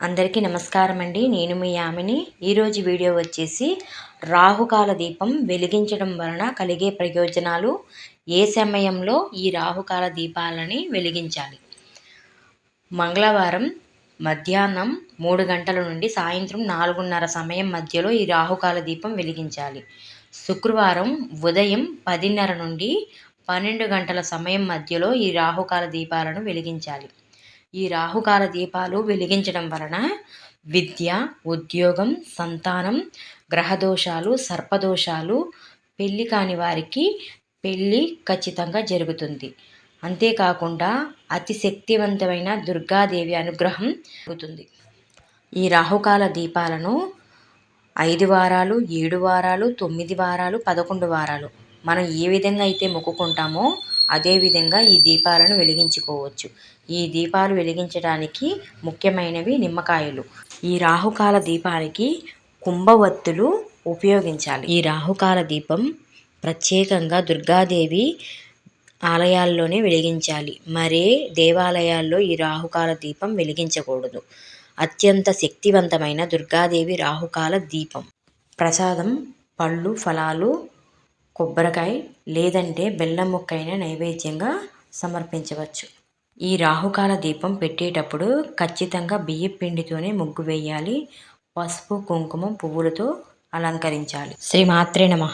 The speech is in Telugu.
అందరికీ నమస్కారం అండి నేను మీ యామిని. ఈరోజు వీడియో వచ్చేసి రాహుకాల దీపం వెలిగించడం వలన కలిగే ప్రయోజనాలు ఏ సమయంలో ఈ రాహుకాల దీపాలని వెలిగించాలి? మంగళవారం మధ్యాహ్నం మూడు గంటల నుండి సాయంత్రం నాలుగున్నర సమయం మధ్యలో ఈ రాహుకాల దీపం వెలిగించాలి. శుక్రవారం ఉదయం పదిన్నర నుండి పన్నెండు గంటల సమయం మధ్యలో ఈ రాహుకాల దీపాలను వెలిగించాలి. ఈ రాహుకాల దీపాలు వెలిగించడం వలన విద్య ఉద్యోగం సంతానం గ్రహదోషాలు సర్పదోషాలు పెళ్ళి కాని వారికి పెళ్ళి ఖచ్చితంగా జరుగుతుంది. అంతేకాకుండా అతి శక్తివంతమైన దుర్గాదేవి అనుగ్రహం జరుగుతుంది. ఈ రాహుకాల దీపాలను ఐదు వారాలు ఏడు వారాలు తొమ్మిది వారాలు పదకొండు వారాలు మనం ఏ విధంగా అయితే మొక్కుకుంటామో అదేవిధంగా ఈ దీపాలను వెలిగించుకోవచ్చు. ఈ దీపాలు వెలిగించడానికి ముఖ్యమైనవి నిమ్మకాయలు. ఈ రాహుకాల దీపానికి కుంభవత్తులు ఉపయోగించాలి. ఈ రాహుకాల దీపం ప్రత్యేకంగా దుర్గాదేవి ఆలయాల్లోనే వెలిగించాలి. మరే దేవాలయాల్లో ఈ రాహుకాల దీపం వెలిగించకూడదు. అత్యంత శక్తివంతమైన దుర్గాదేవి రాహుకాల దీపం. ప్రసాదం పళ్ళు ఫలాలు కొబ్బరికాయ లేదంటే బెల్లం ముక్కైన నైవేద్యంగా సమర్పించవచ్చు. ఈ రాహుకాల దీపం పెట్టేటప్పుడు ఖచ్చితంగా బియ్యం పిండితోనే ముగ్గు వేయాలి. పసుపు కుంకుమ పువ్వులతో అలంకరించాలి. శ్రీ మాత్రే నమ.